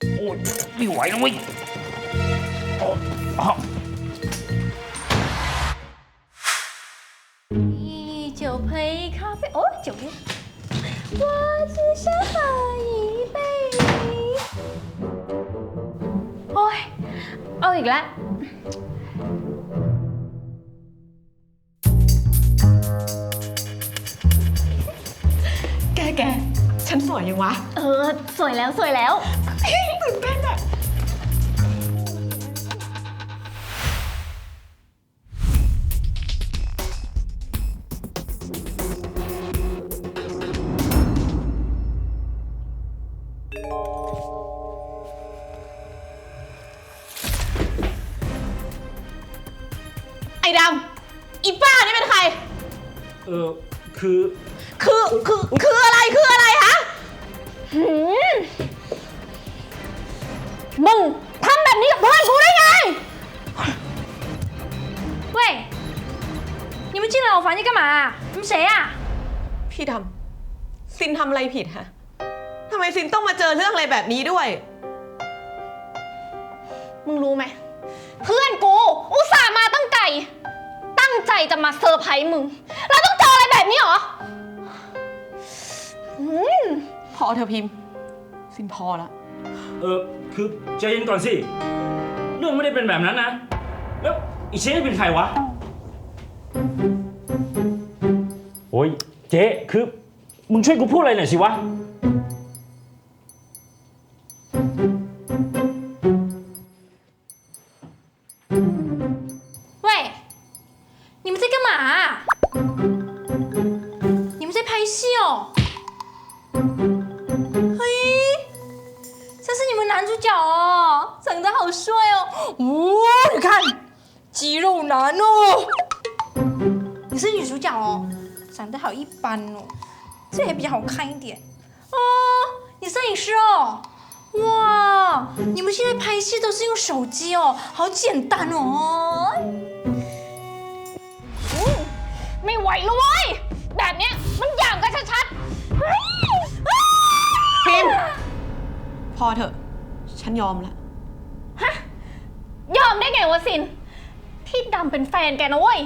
โอ้ยไม่ไหวแล้วเว้ยโอ้อ๋อ 一酒配咖啡，哦，酒杯。我只想喝一杯。โอ้ย เอาอีกแล้ว แกแก ฉันสวยยังวะ เออ สวยแล้วสวยแล้ว ตื่นเต้นอะไอ้ดำอีป้านี่เป็นใคร เออคือ คือ คือ คืออะไร คืออะไรฮะ 你们进来我房间干嘛？你们谁呀、 พี่ดำ ซินทำอะไรผิดฮะ ทำไมซินต้องมาเจอเรื่องอะไรแบบนี้ด้วย มึงรู้ไหม เพื่อนกูอุตส่าห์มาตั้งไก่ ตั้งใจจะมาเซอร์ไพรส์มึง แล้วต้องเจออะไรแบบนี้เหรออืม พอเธอะพิมพ์ ซินพอแล้ว เออคือใจเย็นก่อนสิ เรื่องไม่ได้เป็นแบบนั้นนะ แล้วอีเชฟเป็นใครวะ โอ้ยเจ๊คือ มึงช่วยกูพูดอะไรหน่อยสิวะ 喂，你们在干嘛？你们在拍戏哦？嘿，这是你们男主角哦，长得好帅哦！哇、你看，肌肉男哦。 你是女主角哦，长得好一般哦，这也比较好看一点哦。你摄影师哦。哇，你们现在拍戏都是用手机哦，好简单哦。อืมไม่ไหวแล้วเว้ย แบบเนี้ยมันหยามกันชัดๆเฮ้ยเฮ้ย พิมพ์ พอเถอะ ฉันยอมแล้ว ฮะยอมได้ไงวะสิน ที่ดำเป็นแฟนแกนะเว้ย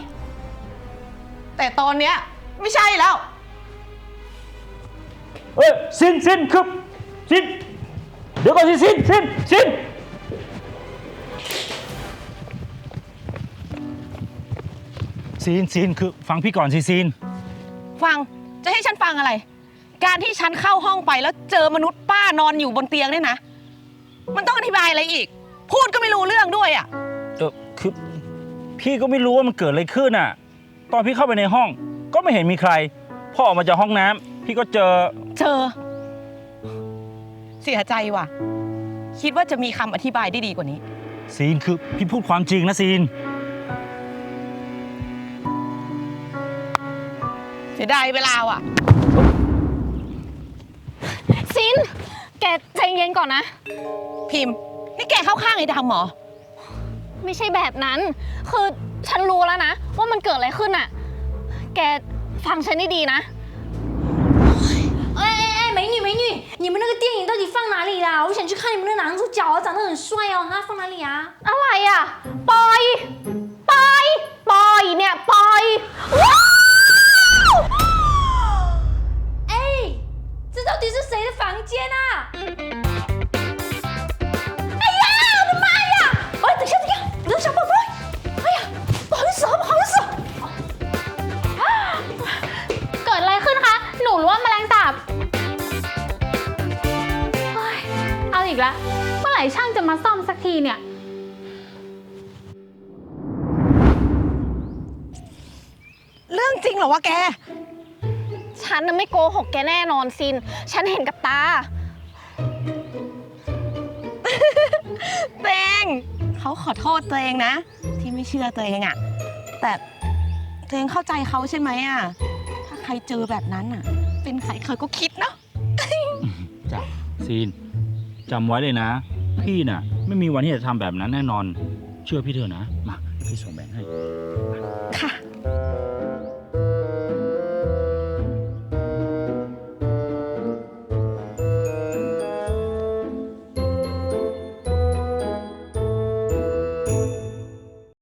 แต่ตอนเนี้ยไม่ใช่แล้ว เอ้ยซินซินคือซินเดี๋ยวก่อนสิซินซินซินซีนซีนคือฟังพี่ก่อนสิซีน ฟังจะให้ฉันฟังอะไร การที่ฉันเข้าห้องไปแล้วเจอมนุษย์ป้านอนอยู่บนเตียงเนี่ยนะ มันต้องอธิบายอะไรอีก พูดก็ไม่รู้เรื่องด้วยอะ เออคือพี่ก็ไม่รู้ว่ามันเกิดอะไรขึ้นอะ ตอนพี่เข้าไปในห้อง ก็ไม่เห็นมีใคร พอออกมาจากห้องน้ำพี่ก็เจอ เจอ เสียใจว่ะ คิดว่าจะมีคำอธิบายได้ดีกว่านี้ ซีนคือพี่พูดความจริงนะซีน เสียดายเวลาว่ะสิน แกใจเย็นก่อนนะ พิมพ์ นี่แกเข้าข้างไอ้ดำเหรอ ไม่ใช่แบบนั้น คือ ฉันรู้แล้วนะ ว่ามันเกิดอะไรขึ้นอะแกฟังฉันดีๆนะ哎哎哎，美女美女，你们那个电影到底放哪里啦？我想去看你们的男主角啊，长得很帅哦，他放哪里啊？อะไรอะปอยปอยปอยเนี่ยปอยว้าว哎，这到底是谁的房间啊？ อาอีกแล้ว เมื่อไหร่ช่างจะมาซ่อมสักทีเนี่ย เรื่องจริงเหรอวะแก ฉันน่ะไม่โกหกแกแน่นอนซิน ฉันเห็นกับตาตัวเองเขาขอโทษตัวเองนะ ที่ไม่เชื่อตัวเองอะแต่ตัวเองเข้าใจเขาใช่ไหมอะถ้าใครเจอแบบนั้นอะเป็นใครใครก็คิดเนาะ จ้ะซีน จำไว้เลยนะ พี่น่ะ ไม่มีวันที่จะทำแบบนั้นแน่นอน เชื่อพี่เถอะนะ มาพี่ส่งแบงค์ให้